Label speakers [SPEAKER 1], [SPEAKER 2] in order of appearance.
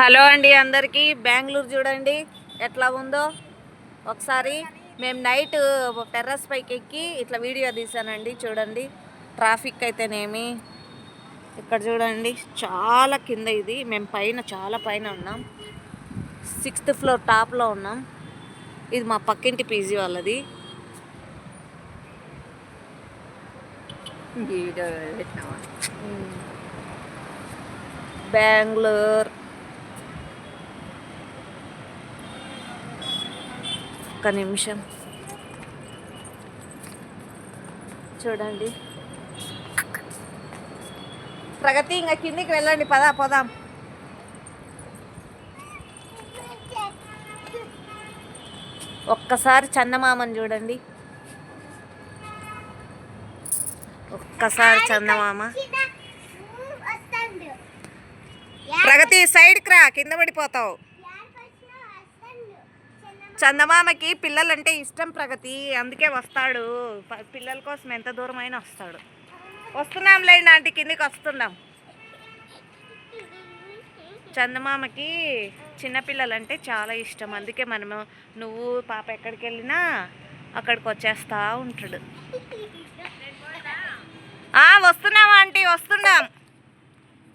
[SPEAKER 1] Hello అండి అందరికీ. బెంగళూరు చూడండి. ఎట్లా ఉందో? ఒకసారి మేము నైట్ టెర్రస్ పైకి ఎక్కి ఇట్లా వీడియో తీసానండి. చూడండి. ట్రాఫిక్ అయితేనేమి? ఇక్కడ చూడండి. చాలా కింద ఇది. మేము పైన చాలా పైన ఉన్నాం. సిక్స్త్ ఫ్లోర్ టాప్లో ఉన్నాం. ఇది మా పక్కింటి పీజీ వాళ్ళది. బెంగళూరు. ఒక్క నిమిషం. చూడండి. ప్రగతి ఇంకా కిందికి వెళ్ళండి పదా పోదాం. ఒక్కసారి చందమామని చూడండి. ఒక్కసారి చందమామ. ప్రగతి సైడ్కి రా కింద పడిపోతావు. చందమామకి పిల్లలంటే ఇష్టం ప్రగతి అందుకే వస్తాడు. పిల్లల కోసం ఎంత దూరం అయినా వస్తాడు. వస్తున్నాం లేండి ఆంటీ కిందికి వస్తున్నాం. చందమామకి చిన్నపిల్లలంటే చాలా ఇష్టం. అందుకే మనము నువ్వు పాప ఎక్కడికి వెళ్ళినా అక్కడికి వచ్చేస్తా ఉంటాడు. వస్తున్నాం ఆంటీ వస్తున్నాం.